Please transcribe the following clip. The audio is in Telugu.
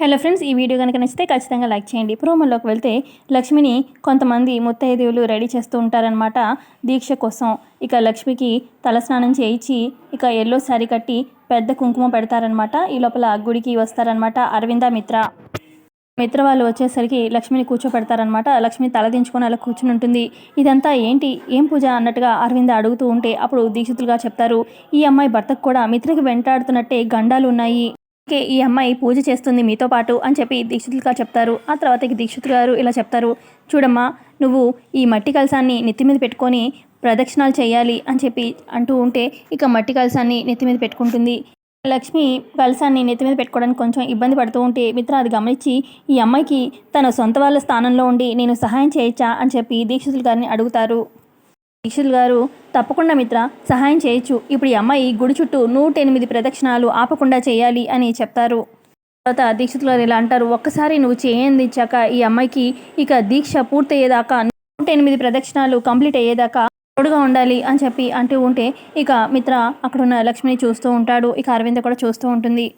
హలో ఫ్రెండ్స్ ఈ వీడియో కనుక నచ్చితే ఖచ్చితంగా లైక్ చేయండి. ప్రోమోలోకి వెళ్తే లక్ష్మిని కొంతమంది ముత్తైదేవులు రెడీ చేస్తూ ఉంటారనమాట దీక్ష కోసం. ఇక లక్ష్మికి తలస్నానం చేయించి ఇక ఎల్లో శారీ కట్టి పెద్ద కుంకుమ పెడతారనమాట ఈ లోపల గుడికి వస్తారనమాట అరవింద మిత్ర. మిత్ర వాళ్ళు వచ్చేసరికి లక్ష్మిని కూర్చోపెడతారనమాట లక్ష్మి తలదించుకొని అలా కూర్చుని ఉంటుంది. ఇదంతా ఏంటి? ఏం పూజ? అన్నట్టుగా అరవింద అడుగుతూ ఉంటే అప్పుడు దీక్షితులుగా చెప్తారు ఈ అమ్మాయి భర్తకు కూడా మిత్రకి వెంటాడుతున్నట్టే గండాలు ఉన్నాయి. అందుకే ఈ అమ్మాయి పూజ చేస్తుంది మీతో పాటు అని చెప్పి దీక్షితులు గారు చెప్తారు. ఆ తర్వాత దీక్షితులు గారు ఇలా చెప్తారు. చూడమ్మా నువ్వు ఈ మట్టి కలసాన్ని నెత్తి మీద పెట్టుకొని ప్రదక్షిణాలు చేయాలి అని చెప్పి అంటూ ఉంటే ఇక మట్టి కలసాన్ని నెత్తి మీద పెట్టుకుంటుంది. లక్ష్మి కలసాన్ని నెత్తి మీద పెట్టుకోవడానికి కొంచెం ఇబ్బంది పడుతూ ఉంటే మిత్ర అది గమనించి ఈ అమ్మాయికి తన సొంత వాళ్ళ స్థానంలో ఉండి నేను సహాయం చేయొచ్చా అని చెప్పి దీక్షితులు గారిని అడుగుతారు. దీక్షితులు గారు తప్పకుండా మిత్ర సహాయం చేయొచ్చు. ఇప్పుడు ఈ అమ్మాయి గుడి చుట్టూ నూట ఎనిమిది ప్రదక్షిణాలు ఆపకుండా చేయాలి అని చెప్తారు. తర్వాత దీక్షిత్ గారు ఇలా అంటారు ఒక్కసారి నువ్వు చేయంది ఇచ్చాక ఈ అమ్మాయికి ఇక దీక్ష పూర్తయ్యేదాకా నూట ఎనిమిది ప్రదక్షిణాలు కంప్లీట్ అయ్యేదాకా తోడుగా ఉండాలి అని చెప్పి అంటూ ఉంటే ఇక మిత్ర అక్కడున్న లక్ష్మిని చూస్తూ ఉంటాడు. ఇక అరవింద కూడా చూస్తూ ఉంటుంది.